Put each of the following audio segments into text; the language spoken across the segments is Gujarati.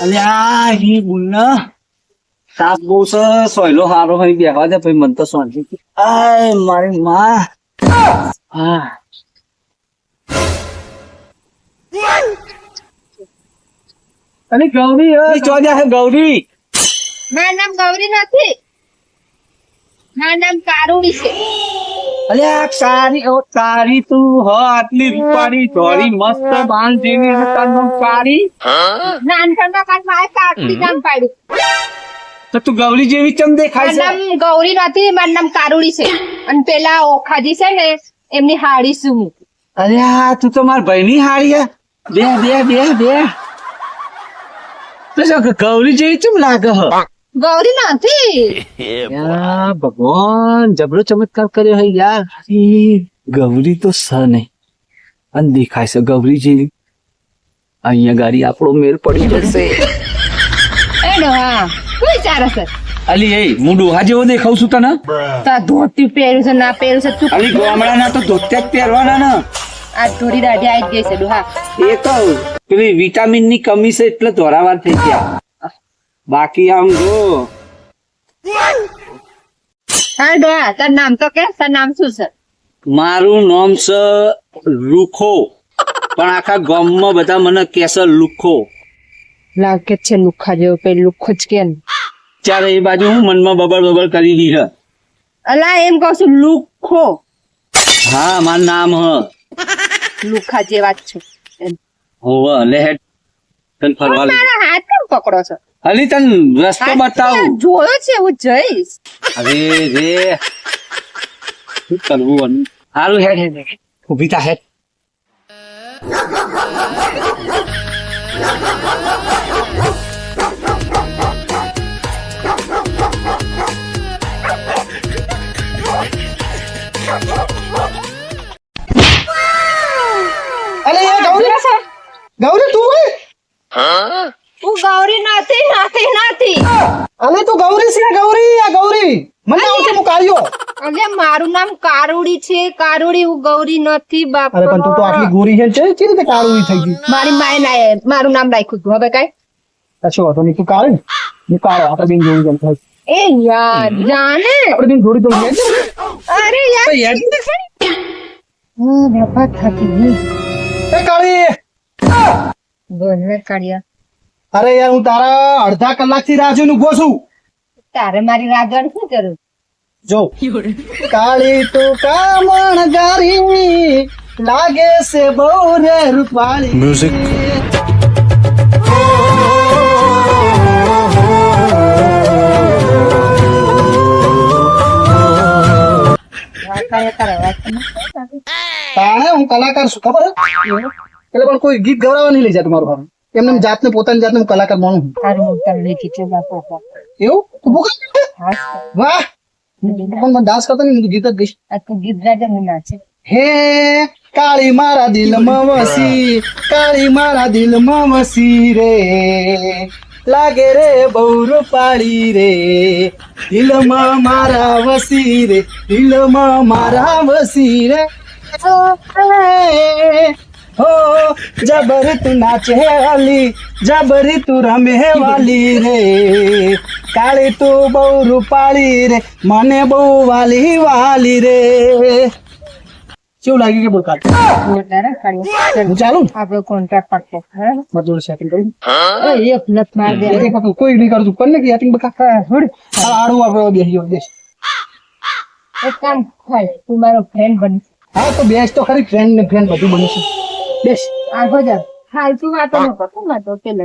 અલ્યા હી બુન્ના સાપ બહુ છે સોયલો હારો બેહવા દે મન તો શાંતિ આય મારી માં હા અને ગૌરી એ ચોદ્યા હે ગૌરી મારું નામ ગૌરી નથી મારું નામ કારુણી છે અલ્યા કારી ઓ તારી તું હ આટલી રૂપાળી ધોળી મસ્ત બાણ જેવી તારું કારી નાનપણમાં કાનમાં કાકડી કામ પાડી. તો તું ગૌરી જેવી ચમ દેખાય છે? નામ ગૌરી નથી મારું નામ કારુડી છે. અને પેલા ઓખાજી છે ને એમની હાડી શું અરે આ તું તો માર ભાઈની હારી હે. બે બે બે બે. તો ગૌરી જેવી ચમ લાગે હ? ગૌરી નથી ભગવાન. જબરો ચમત્કાર કર્યો હે યાર. ગૌરી તો સ નહીં. અને દેખાય છે ગૌરી જેવી અહીંયા ગાડી આપણો મેલ પડી જશે. એ ડોહા શું વિચારે છે? અલી એ હું ડોહા જેવો દેખાઉં છું તને? તા ધોતી પહેર્યું છે ના પહેર્યું છે તું અલી ગામડાના તો ધોત્યા જ પહેરવાના ને. આ ધોરી દાઢી આવી ગઈ છે ડોહા. એ તો પેલી વિટામિનની કમી છે એટલે ધોરાવાર થઈ ગયા. બાકી આમ જો. હા તાર નામ તો કે તાર નામ શું છે? મારું નામ છે લુખો. પણ આખા ગામમાં બધા મને કહેશે લુખો. લાગે છે લુખા જેવો પેલું લુખો જ કે ચાલે એ બાજુ હું મનમાં બબડ બબડ કરી રહી છે. અલા એમ કહું છું લુખો. હા મારું નામ હ. લુખા જેવા જ છું હોવ લે હેડ. તને ફરવા લે મારા હાથ કેમ પકડો છો? અલી તન રસ્તો બતાવ જોયો છે હું જઈશ. અરે રે. શું કરવું? હારું હેડ હેડ હેડ. ઊભી હેડ. અરે ગૌરી. ગૌરી તું કઈ હું ગૌરી નથી નથી નથી. અમે તો ગૌરી છે ગૌરી આ ગૌરી. મને આવું છે હું અલે મારું નામ કારુડી છે. કારુડી હું ગૌરી નથી બાપ અરે પણ તું તો આટલી ગોરી છે છે કે રીતે કારુડી થઈ ગઈ? મારી માએ ના મારું નામ રાખ્યું હવે કઈ? કશો વાતો નહીં તું કાઢ ને. કાઢો આપણે બેન જોડી જેમ થાય. એ યાર જાને આપણે બેન જોડી તો લઈએ અરે યાર હું બાપા થાકી ગઈ. એ કાળી. બોલ રે કાઢ્યા અરે યાર હું તારા અડધા કલાકથી રાહ જોઈને ઊભો છું. તારે મારી રાજણ શું કરું જો. કાળી તો કામણ ગારી લાગે છે બહુ રે રૂપાળી. મ્યુઝિક તારે હું કલાકાર છું ખબર એટલે પણ કોઈ ગીત ગવરાવા નહીં લઈ જાય તમારું ઘર એમને એમ જાતને પોતાની જાતને કલાકાર માનું એવું? તું વાહ! પણ મને ડાન્સ કરતા નહીં ગીત જ ગઈશ ગીત રાજા હું કાળી મારા દિલમાં વસી કાળી મારા દિલમાં વસી રે. લાગે રે બહુ રૂપાળી રે. દિલમાં મારા વસી રે દિલમાં મારા વસી રે. ઓ, એ, હો જબર તું નાચે વાલી જબરી તું રમે વાલી રે કાળી તું બહુ રૂપાળી રે મને બહુ વાલી વાલી રે કેવું લાગ્યું કે બોલ કાઢ તારે કાઢ્યો હું ચાલુ આપણો કોન્ટ્રાક્ટ પાકો હા મારી જોડે સેટિંગ કરું એક લત માર દે એક વખત કોઈ નહીં કરું કોણ ને કે સેટિંગ બકા આ આડું આપણે બેસી ગયો દેશ એક કામ થાય તું મારો ફ્રેન્ડ બની હા તો બેસ તો ખરી ફ્રેન્ડ ને ફ્રેન્ડ બધું બની છે બેસ. આગો જા હાલ તું વાતો ન કર. તું વાતો પેલે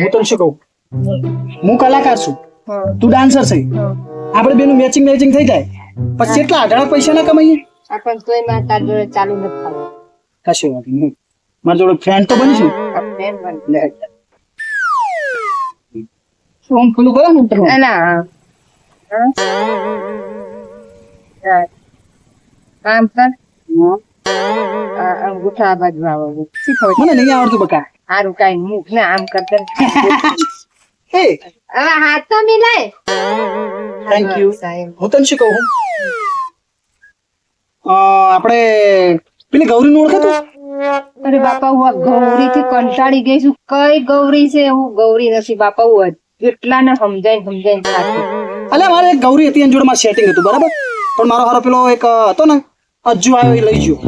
હું તને શું કહું? હું કલાકાર છું. તું ડાન્સર છે. આપણે બેનું મેચિંગ મેચિંગ થઈ જાય. પછી એટલા અઢાર પૈસા ના કમાઈએ. આપણ તોયમાં તાર જોડે ચાલુ નથી થતું કશું વાત નહીં. મારી જોડે ફ્રેન્ડ તો બનીશું ફ્રેન્ડ બની. લે. કરો ને. ના ના કામ કર. અંગૂઠા બાજુ આવો. શીખો મને નહીં આવડતું બકા. સારું કઈ મુખ ને આમ કરતા હે. હવે હાથ તો મિલાય. થેન્ક યુ હું તને શું કહું? આપણે પેલી ગૌરી નું ઓળખતું અરે બાપા હું ગૌરી થી કંટાળી ગઈ છું. કઈ ગૌરી છે? હું ગૌરી નથી બાપા હું એટલા ને સમજાય સમજાય અલ્યા મારે એક ગૌરી હતી એની જોડે મારે સેટિંગ હતું બરાબર? પણ મારો હારો પેલો એક હતો ને અજ્જુ આવ્યો એ લઈ ગયો.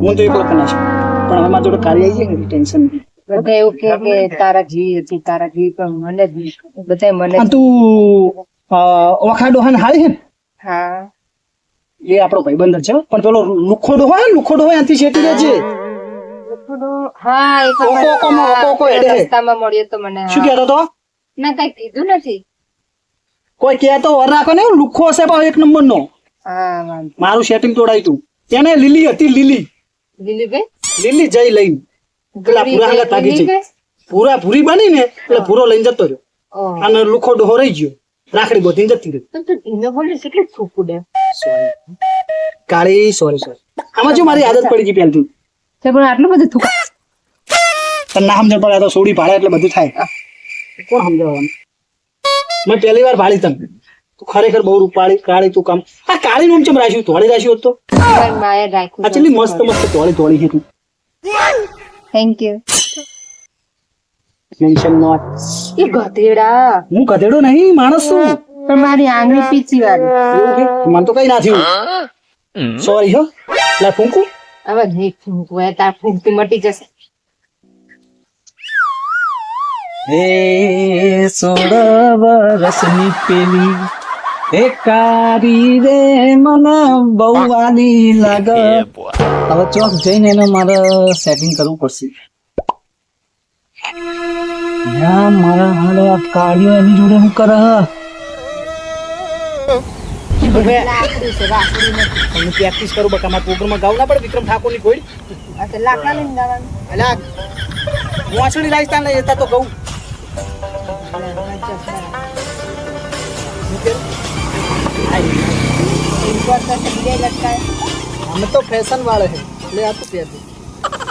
હું તો એકલો કના છું. પણ હવે મારા જોડે કાર્ય આવી જાય ને ટેન્શન નહીં. બધા એવું કે કે તારા જીવ હતી તારા જીવ પણ મને જ બધા મને તું અ, ઓળખા ડોહાને હારી છે હા. એ આપણો ભાઈબંધ છે પણ પેલો લુખો ડોહો હોય ને લુખો ડોહો અહીંથી સેટી રહે છે. હા એક હા. રસ્તામાં મળ્યો તો મને શું હા. કહેતો તો? ના કઈ કીધું નથી. કોઈ કહે તો વર રાખો ને લુખો હશે પણ એક નંબર નો હા મારું સેટિંગ તોડાયું તું. તેને લીલી હતી લીલી. લીલી જઈ લઈને. પેલા પૂરા ગઈ, તાગી જઈ પૂરા પૂરી બની ને એટલે પૂરો લઈને જતો રહ્યો. અને લુખો ડોહો રહી ગયો. રાખડી ગોતી જતી રહી. કાળી સોરી સોરી આમાં જો મારી આદત પડી ગઈ પહેલથી. પણ આટલું બધું થૂક. તને ના સમજણ પડે તો સોડી ભાડે એટલે બધું થાય. કોણ સમજાવવાનું? મેં પહેલી વાર ભાળી તને. તું ખરેખર બહુ રૂપાળી કાળી તું કામ. આ કાળી નું ચમ રાખ્યું? ધોળી રાખ્યું તો? પણ માએ રાખ્યું આ ચેટલી મસ્ત મસ્ત ધોળી ધોળી છે તું. થેન્ક યુ મેન્શન નોટ એ ગધેડા. હું ગધેડો નહીં માણસ છું. તમારી આંગળી પીચી વાળી. મને તો કઈ ના થયું. સોરી હો. લે ફૂંકું. હવે નહીં ફૂંકવું એ તાર ફૂંકતી મટી જશે. હે સોડા વરસની પેલી. હે કારી રે મને બહુ વાલી લાગે હવે ચોક જઈને એને મારે સેટિંગ કરવું પડશે. ના મારા હાલો આ કાળીઓ એની જોડે હું કરે. પ્રેક્ટિસ કરું બકા મારા પ્રોગ્રામમાં ગાવ ના પડે વિક્રમ ઠાકોરની કોઈ લાકડા લઈને ગાવાનું. એટલે વાંસળી રાજસ્થાન લઈ જતા તો કહું. અમે તો ફેશન વાળે છે. એટલે આ તો પહેર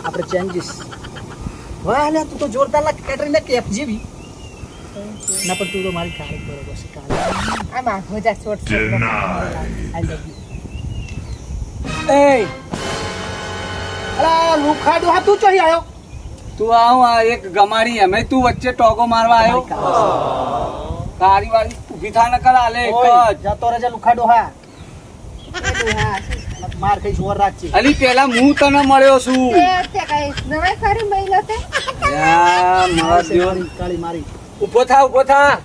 આપણે ચેન્જીસ વાહ લે તું તો જોરદાર લાગ. કેટરીના કેફ જેવી. ના પણ તું તો મારી કાળી બરોબર છે કાળી આમાં મજા શોર્ટ આઈ લવ યુ એ અલા લુખાડો હા તું ચોહી આયો? તું આવ આ એક ગમાડી અમે તું વચ્ચે ટોગો મારવા આવ્યો તારી વાળી ઊભી થા ન કરા લે એક જતો રહેજે લુખાડો હા. માર કઈ જોર રાખજે. અલી પેલા હું તને મળ્યો છું. યા, મારા દેવ કાળી કાળી મારી. ઊભો થા ઊભો થા.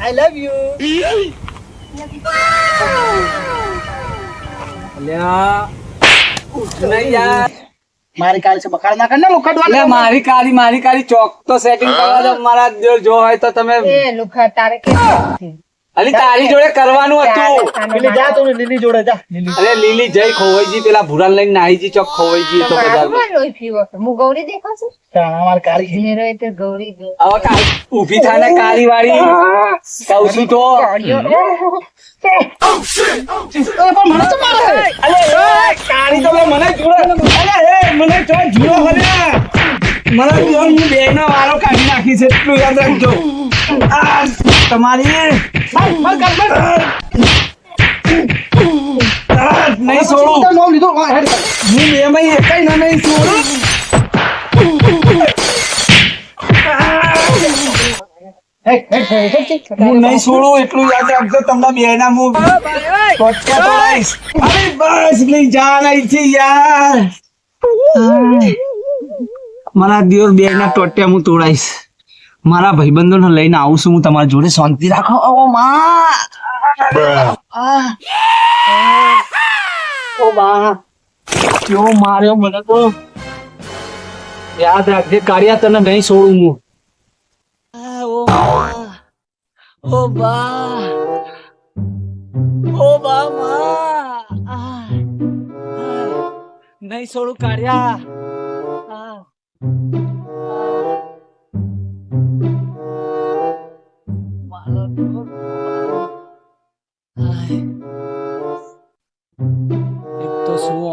આઈ લવ યુ અલ્યા ઉઠ. નહીં યાર. મારી કાળી છે બખાડ ના કરને લુખાડો મારી કાળી મારી કાળી ચોક તો સેટિંગ કરવા દો મારા જો હોય તો તમે એ લુખા તારે કેવું અલી તારી જોડે કરવાનું હતું. લીલી જા તું લીલી જોડે જા લીલી. અરે લીલી જઈ ખોવાઈજી પેલા ભૂરાન લઈને નાહીજી ચોક ખોવાઈજી તો બધા લોહી પીવો છો. હું ગૌરી દેખાશું? તાણા મારી કાળી છે. ઘેરો એ તો ગૌરી હવે કારી ઊભી થા ને વાળી કહું છું તો મને તો મારે. અલે કારી તો મને જોડે. અલે એ મને તો જુડો હલ્યા મને તો હું બે ના વાળો કાઢી નાખી છે, એટલું યાદ તમારી નહીં નહીં નહીં છોડું, એટલું યાદ રાખજો. તમને બે ના હું બસ લઈ જા અહીંથી યાર. મારા દિવસ બે ના ટોટ્યા હું તોડાઈશ. મારા ભાઈબંધોને લઈને આવું છું હું તમારી જોડે. શાંતિ રાખો. ઓ માં. ઓ બા કેવો માર્યો મને તો યાદ રાખજે કાળિયા તને નહીં છોડું હું. ઓ બા. ઓ બા ઓ બા માં. નહીં છોડું કાળિયા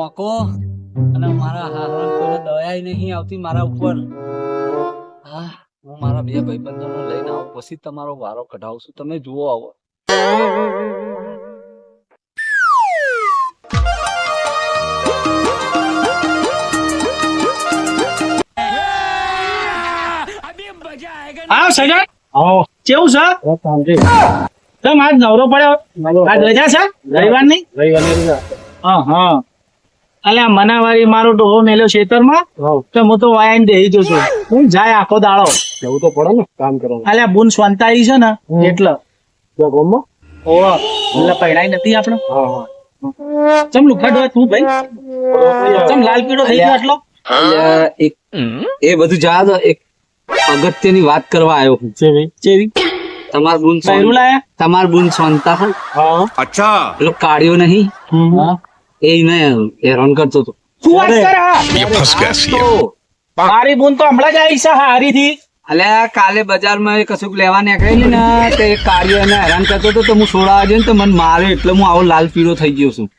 આંકો અને મારા હારણ કોઈને દયાય નહીં આવતી મારા ઉપર. હા, હું મારા બે ભાઈબંધોને લઈને આવું, પછી તમારો વારો કઢાવશું તમે જુઓ આવો. સજન કેવું છે? તમ આજ નવરો પડ્યો? આજ રજા છે? રવિવારની હા હા. અલ્યા મનાવારી મારો ડોહો મેલ્યો ખેતરમાં. તો હું તો વાયન દેઈ જઉં છું. હું જાય આખો દાડો. જવું તો પડે ને કામ કરવા અલ્યા બુન સ્વંતાઈ છે ને એટલે. એટલે પૈણાઈ નથી આપણે. ચમ લુખા ડોહા તું ભાઈ? ચમ લાલ પીળો થઈ ગયો આટલો? એ બધું જા એક અગત્યની વાત કરવા આવ્યો હું. ચેવી તમાર બુન પૈરું લાયા? તમાર બુન સોનતા હા. અચ્છા. પેલો કાળિયો નહીં. એ એને હેરાન કરતો તો તું વાત કર? ફસ ગયા મારી બુન તો હમણાં જ આવી છે હારી થી અલ્યા કાલે બજારમાં એ કશુંક લેવા નીકળેલી ને તે કાર્ય એને હેરાન કરતો હતો તો હું સોડાવા જઈને તો મને મારે એટલે હું આવો લાલ પીળો થઈ ગયો છું.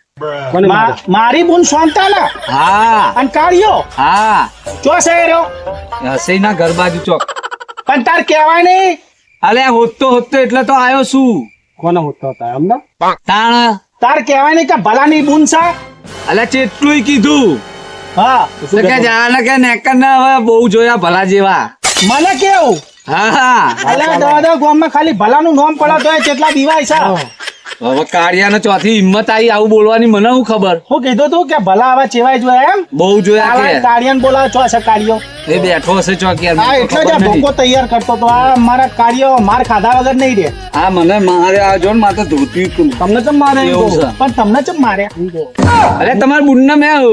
મારી? બુન સોનતા હા. અને કાળિયો હા. ચો છે રહ્યો હસઈ ના ઘર બાજુ ચોક. પણ તાર કહેવાય નહીં અલે હોતો હોતો એટલે તો આવ્યો છું કોનો હોતા હતા? અમને તાણ? તાર કહેવાય નહીં કે ભલાની બુન છે? અલ્યા ચેટલું કીધું. હા. તો કે જાણે કે નેકર ના હવે બહુ જોયા ભલા જેવા. મને કેવું? હા હા. અલે દાદા ગામમાં ખાલી ભલાનું નામ પડે તો એ કેટલા દીવાય છે હવે કાળિયાનો ચોથી હિંમત આવી આવું બોલવાની મને હું ખબર? હું કીધું તું કે ભલા આવા ચેવાય જોયા એમ? બહુ જોયા કે? કાળિયાને બોલાવે છો છે કાળિયો? એ બેઠો હશે ચોકિયાર આ એટલો જ. ભૂકો તૈયાર કરતો તો આ મારા કાળિયો માર ખાધા વગર નહીં રે આ મને મારે આ જો ને માથે ધોતી તમને ચમ મારે? છે. પણ તમને ચમ મારે? અરે તમારા બુનને મેં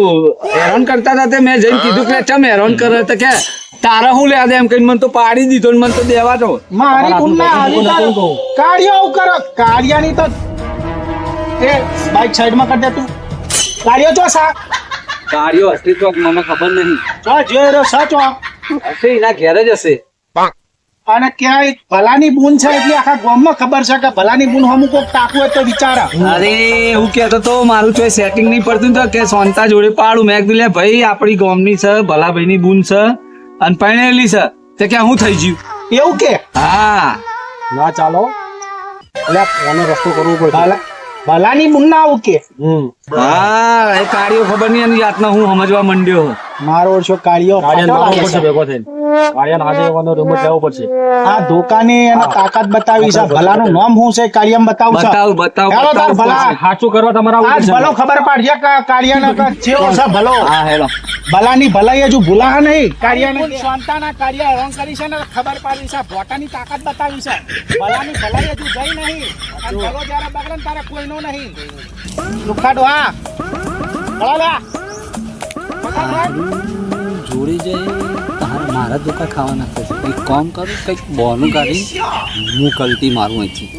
હેરાન કરતા હતા તે મેં જઈને કીધું કે ચમ હેરાન કરે તો કે તારા હું લેવા દે એમ કઈ મને તો પાડી દીધો ને મને તો દેવા દો. મારી બુનના આવી તાર. કાળિયો આવું કરો. કાળિયાની તો એ બાઈક સાઈડમાં કરી દે તું. ગાડીઓ ચો સા. ગાડીઓ હશે ચોક મને ખબર નહીં. ચો જો રહ્યો સા ચો. હશે એના ઘેર જ હશે. અને ક્યાંય ભલાની બૂન છે એટલે આખા ગામમાં ખબર છે કે ભલાની બુન હમુક કોક ટાકું હોય તો વિચારા. અરે હું કહેતો તો મારું તો સેટિંગ નહીં પડતું તો કે સોનતા જોડે પાડું. મેં કીધું લે ભાઈ આપણી ગામની છે ભલાભાઈની બૂન છે અને પરણેલી છે. તે કે હું થઈ ગયું. એવું કે? હા. ના ચાલો. એટલે આનો રસ્તો કરવો પડે ભલા ભલાની મુન્ના ના આવું કે હા એ કાળિયો ખબર નહીં એની જાતનો હું સમજવા માંડ્યો. મારો ઓછો કાળિયો ભેગો થઈને. કાળિયા remote લેવો પડશે. આ ધોકાની એને તાકાત બતાવી છે. ભલાનું નામ શું છે? કાળિયામ બતાવું છે? બતાવ બતાવ હેલો તાર ભલા. સાચું કરવા તમારા આજ ભલો ખબર પાડજે કે કાળિયાનો કે જેવો છે ભલો? હા હેલો. ભલાની ભલાઈ હજુ ભૂલા નહીં? કાળિયાને શાંતાના કાળિયા હેરાન કરી છે ને ખબર પાડી છે. ભોટાની તાકાત બતાવી છે. ભલાની ભલાઈ હજુ જઈ નહીં. અને ભલો જ્યારે બગડે ને તારે કોઈનો નહીં. લુખાડો હા. ભલા જોડે જઈ તારે મારા ધોકા ખાવાના થશે એક કામ કરું કંઈક બોનું કાઢી હું કલટી મારું અહીંથી.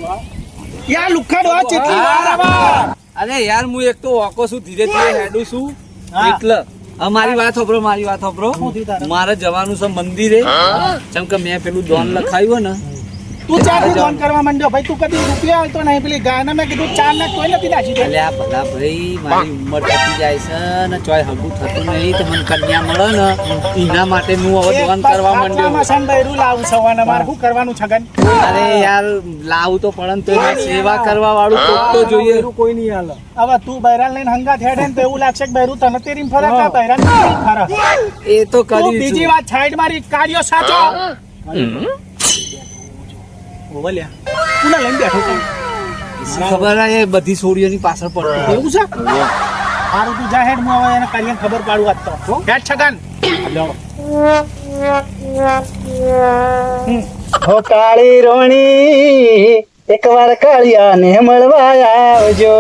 યાર લુખાડો આ ચેટલી વાર અરે યાર હું એક તો ઓકો છું ધીરે ધીરે હેડું છું. એટલે મારી વાત સાંભળો મારી વાત તારે? મારે જવાનું છે મંદિરે. જેમ કે મેં પેલું દોન લખાયું ને તું ચારથી ફોન કરવા માંડ્યો. ભાઈ તું કદી રૂપિયા આવતો નહીં. પેલી ગાના મેં કીધું ચાર ને કોઈ નથી નાખી. દે અલ્યા ભલા ભાઈ મારી ઉંમર થતી જાય છે ને ચોય હગું થતું નહીં તો મને કન્યા મળે ને એના માટે હું હવે ફોન કરવા માંડ્યો. સન બૈરું લાવું સવારના મારે શું કરવાનું છગન? અરે યાર લાવું તો પણ તો સેવા કરવા વાળું કોક તો જોઈએ. કોઈ નહીં હાલ. હવે તું બૈરાલ લઈને હંગા થેડે ને તો એવું લાગશે કે બૈરું તને તેરી ફરક આ બૈરાલ ફરક. એ તો કરી બીજી વાત સાઈડ મારી કાર્યો સાચો. તું લઈને બેઠો તું ખબર એ બધી છોડીઓની પાછળ પડતી એવું છે? સારું તું જા હેડ હું હવે એને કાર્યને ખબર પાડું આજ તો. હેડ છગન. હો કાળી રોણી એકવાર કાળિયાને મળવા આવજો.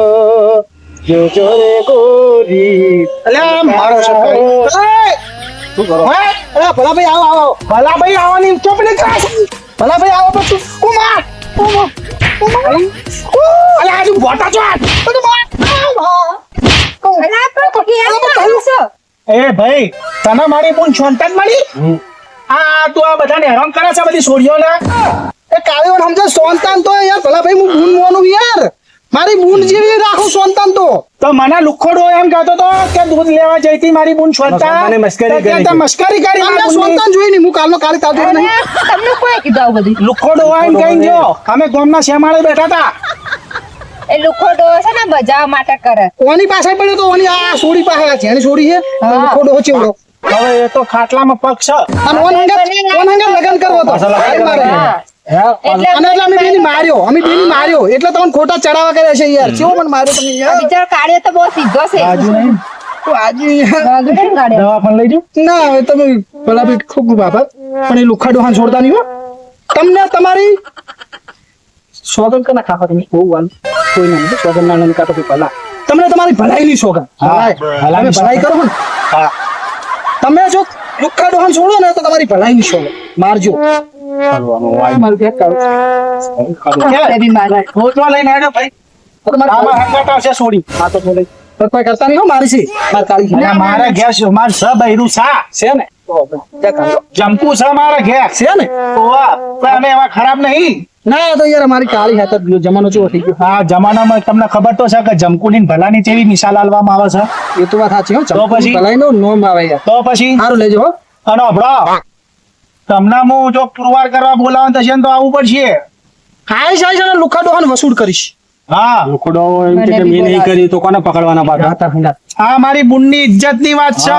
જો જો રે ગોરી અલ્યા મારો છોકરો. શું કરો? ભલા ભલાભાઈ આવો આવો. ભલાભાઈ આવવાની ચોપડી કરા ભલાભાઈ આવો પણ તું કુમાર કુમાર કુમાર અલે આજુ બોટા છો એ ભાઈ તને મારી બોન છોંતન મળી? આ તું આ બધાને હેરાન કરે છે બધી છોડીઓને? એ કાળીઓ સમજે સોનતાન તો યાર ભલા ભાઈ હું મોનું યાર. મારી બૂન જેવી રાખું સંતાન તો. તો મને લુખોડો એમ કહેતો તો કે દૂધ લેવા જઈ હતી મારી બોન છોંતા મને મસ્કરી કરી. મસ્કરી કરી મને સંતાન જોઈ નહીં હું કાલનો કાલે તાતો નહીં તમને કોઈ કીધું આવું બધું? લુખોડો એમ કઈ જો અમે ગામના શેમાળે બેઠા હતા. એ લુખોડો છે ને બજાવ માટે કરે. ઓની પાસે પડ્યો તો ઓની આ સોડી પાસે આ જેની સોડી છે લુખોડો ખોડો ચેવડો હવે એ તો ખાટલામાં પગ છે. અને ઓન હંગાત લગન કરવો તો કાળી મારે. એટલે અને એટલે અમે બેની માર્યો અમે માર્યો. એટલે તમને ખોટા ચડાવા કર્યા છે યાર. કેવો મને માર્યો તમે યાર? બિચારો કાળિયો તો બહુ સીધો છે. તો આજે યાર. બાજુ નહીં કાળિયો. દવા પણ લઈ જાઉં ના હવે તમે ભલા બી ખૂબ ખૂબ આભાર. પણ એ લુખાડો હા છોડતા નહીં હો. તમને તમારી સોગન કના ખાવા તમે. બહુ વાલ કોઈ નહીં સોગન ના ભલા. તમને તમારી ભલાઈ ની સોગન હા, ભલાઈ. ભલાઈ કરો ને. હા. તમે જો લુખા ડોહાન છોડો ને તો તમારી ભલાઈ ની સોગન મારજો. મારું હા હો મારી. માર મારા ઘેર છે. માર સ બૈરું સા. છે ને? છે મારા ઘેર. છે ને? અમે એવા ખરાબ નહીં. ના તો યાર અમારી કાળી હાથ જ ગયો. જમાનો ચેવો થઈ ગયો? આ જમાનામાં તમને ખબર તો છે કે જમકુની ભલાની જેવી નિશાલ આલવામાં આવે છે. એ તો વાત સાચી હો તો પછી? ભલાઈ નો નોમ આવે યાર. તો પછી? સારું લેજો હો. અને તમને હું જો પુરવાર કરવા બોલાવવાનું થશે ને તો આવવું પડશે. હાય આઈશ અને લુખા ડોહાન વસૂલ કરીશ. હા. લોખંડો એમ કે મેં નહીં કરી તો કોને પકડવાના પાછા? આ મારી બુનની ઇજ્જતની વાત છે.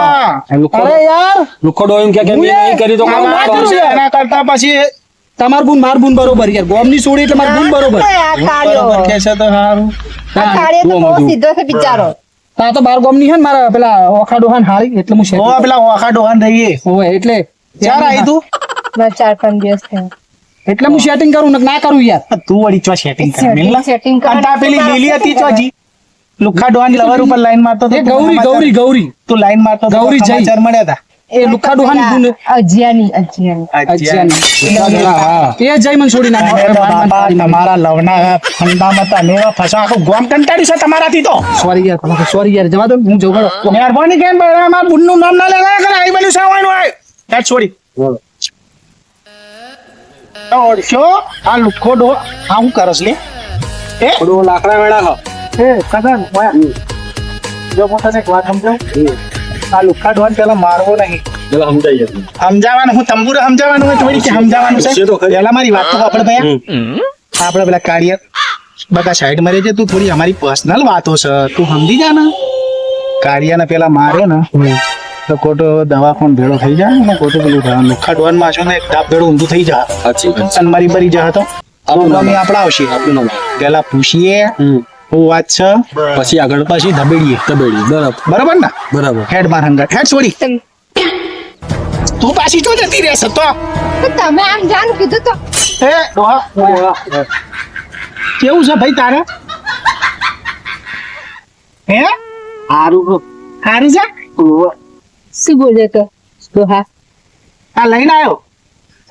અરે યાર. લોખંડો એમ કે કે મેં નહીં કરી તો કોને ના એના કરતા પછી તમાર બુન માર બુન બરોબર યાર. ગોમની સોડી એટલે માર બુન બરોબર. બરોબર કે છે તો સારું. આ કાળિયો તો સીધો છે બિચારો. તા તો બાર ગોમની છે ને મારા પેલા ઓખા ડોહાન હારી એટલે હું ઓ પેલા ઓખા ડોહાન રહીએ. હોવે એટલે ચાર આવી તું? મારે ચાર પાંચ દિવસ થયા. એટલે હું સેટિંગ કરું ના કરું યાર. તું વળી ચો સેટિંગ કર? Setting- સેટિંગ કર. કરવાનું પેલી લીલી હતી ચોજી લુખા ડોહાન લવર ઉપર લાઈન મારતો તો ગૌરી ગૌરી ગૌરી. તું લાઈન મારતો ગૌરી જઈ. ચાર મળ્યા હતા એ લુખા ડોહાન બુન અજિયાની અજિયાની. અજ્જાની. એ જઈ મન છોડી નાખે. તમારા લવના ફંદામાં તમે ફસા આખું ગોમ કંટાળ્યું છે તમારાથી તો. સોરી યાર સોરી યાર. જવા દો હું જઉં. બરો મહેરબાની કેમ મારા બુનનું નામ ના લેવા કરે આઈ બધું સાવાનું હોય હેડ છોડી. તો આ લુખો ડો આ હું કરસ લે? એ ડો લાકડા વેડા હો. એ કગન ઓયા. જો મોટા એક વાત સમજાવ? આ લુખા ડોન પેલા મારવો નહીં. સમજાવવાનું હું તંબુર સમજાવવાનું હોય થોડી કે સમજાવવાનું છે. પેલા મારી વાત તો આપણે ભાઈ આપણે પેલા કાર્ય બધા સાઈડમાં રહેજે તું થોડી અમારી પર્સનલ વાતો છે. તું સમજી જા ને. કાર્યને પેલા માર્યો ને. તો ખોટો પણ ભેળો થઈ જાય ને ખોટું પેલું થાય. લુખ્ખા ડોનમાં છો ને એક ડાબ ભેળું ઊંધું થઈ જાય. સાચી અને મારી ભરી જા તો. આપણું નામ. આપણા આવશે. આપણું નામ. પેલા પૂછીએ. હું વાત છે? પછી આગળ? પછી ધબેડીએ. ધબેડીએ બરાબર. બરાબર ને? બરાબર. હેડ માર હંગાટ હેડ છોડી. તું પાછી તો જતી રહેશે તો? તો તમે આમ જાન કીધું તો. એ ડોહા. કેવું છે ભાઈ તારે? હે? સારું સારું છે? શું બોલે તો? તો હા. આ લઈને આવ્યો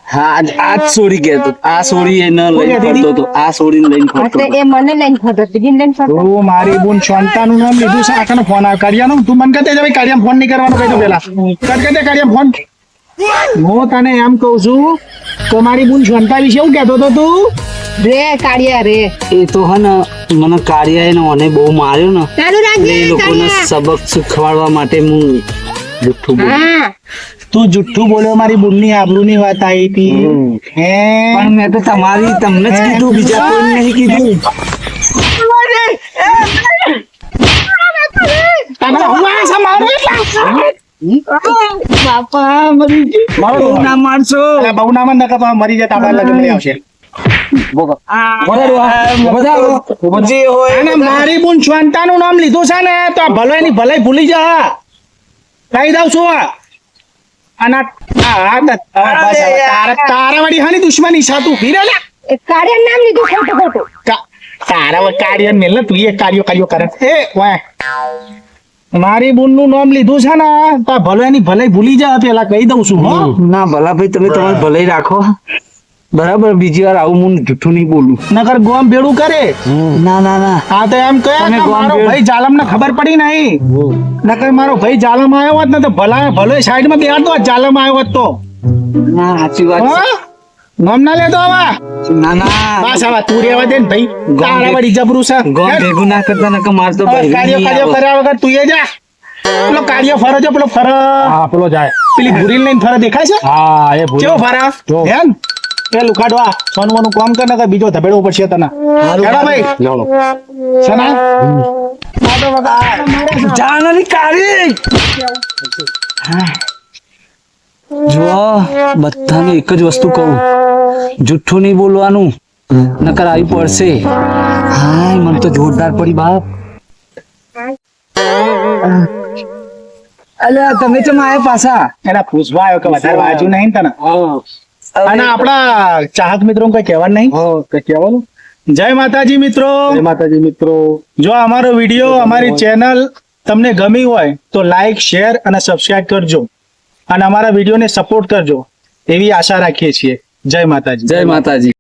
હા આજ આજ સોરી કહેતો આ સોરી એને લઈને ફરતો તો. આ સોરી લઈને ફરતો એટલે એ મને લઈને ફરતો. બીજી લઈને ફરતો. ઓ મારી બુન શાંતાનું નામ લીધું છે. આખાનો ફોન આ કાઢિયાનો તું મને કહેતે ભાઈ કાઢિયા ફોન નહીં કરવાનો કહી દો પેલા કટ કહેતે કાઢિયા ફોન. હું તને એમ કહું છું તો મારી બુન શાંતા વિશે એવું કહેતો હતો તું? રે કાળિયા રે. એ તો હે ને મને કાળિયા એને મને બહુ માર્યો ને. એ લોકોને સબક શીખવાડવા માટે હું જુઠ્ઠું બોલ. તું જુઠ્ઠું બોલ્યો મારી બુનની આબરૂની વાત આવી હતી. હે? પણ મેં તો તમારી તમને જ કીધું બીજા કોઈ નહીં કીધું. તને હું આ છે? મારું ના ન જાય લગન આવશે. જે હોય. અને મારી બુન શ્વાંતાનું નામ લીધું છે ને તો આ ભલે ની ભલે ભૂલી જા. કહી દઉં છું આ. અને આ- આ- આ- આ- બસ હવે તારા તારા વાળી હાની દુશ્મની સાતું તું ભીરે લે. કાર્ય નામ લીધું ખોટું ખોટું. તારા કાર્ય મેલ ને તું એ કાર્યો કાર્યો કરે. એ વાય. મારી બુનનું નામ લીધું છે ને તા ભલે ની ભલે ભૂલી જા પેલા કહી દઉં છું ના ભલા ભાઈ તમે તમારે ભલે રાખો. બરાબર બીજી વાર આવું હું જૂઠું નહીં બોલું. નગર ગોમ ભેડું કરે. ના ના ના. હા તો એમ કહે કે મારો ભાઈ જાલમ ને ખબર પડી નહીં. નકર મારો ભાઈ જાલમ આવ્યો હોત ને તો ભલા ભલે સાઈડમાં બેહાડતો જાલમ આવ્યો હોત તો. ના સાચી વાત છે. હા? ના લેતો આવા? ના ના. બસ આવા તું રેવા દે ને ભાઈ. તારા વાળી જબરું છે. ગોમ ભેગું ના કરતા નકર માર તો ભાઈ કાર્ય કાર્ય કર્યા વગર તું એ જા. પેલો કાર્ય ફરો છે પેલો ફરો. હા પેલો જાય. પેલી ભૂરી લઈને ફરો દેખાય છે? હા એ ભૂરી કેવો ફરો? જો. હેન એ લુખાડવા નું કામ કર ને બીજો ધબેડવો પડશે તને. હેડો ભાઈ. સના જાનની કારી. જો બધાને એક જ વસ્તુ કહું. જુઠ્ઠું નહીં બોલવાનું નકર આવી પડશે. હાય મને તો જોરદાર પડી બાપ. અલ્યા તમે ચમ આયા પાછા? એના પૂછવા આવ્યો કે વધારે વાંચ્યું નહીં તને? અને આપણા ચાહક મિત્રો કઈ કહેવાનું નહીં? કઈ કહેવાનું? જય માતાજી મિત્રો. જય માતાજી મિત્રો. જો અમારો વીડિયો અમારી ચેનલ તમને ગમી હોય તો લાઈક શેર અને સબસ્ક્રાઇબ કરજો. અને અમારા વિડીયોને સપોર્ટ કરજો. એવી આશા રાખીએ છીએ. જય માતાજી. જય માતાજી.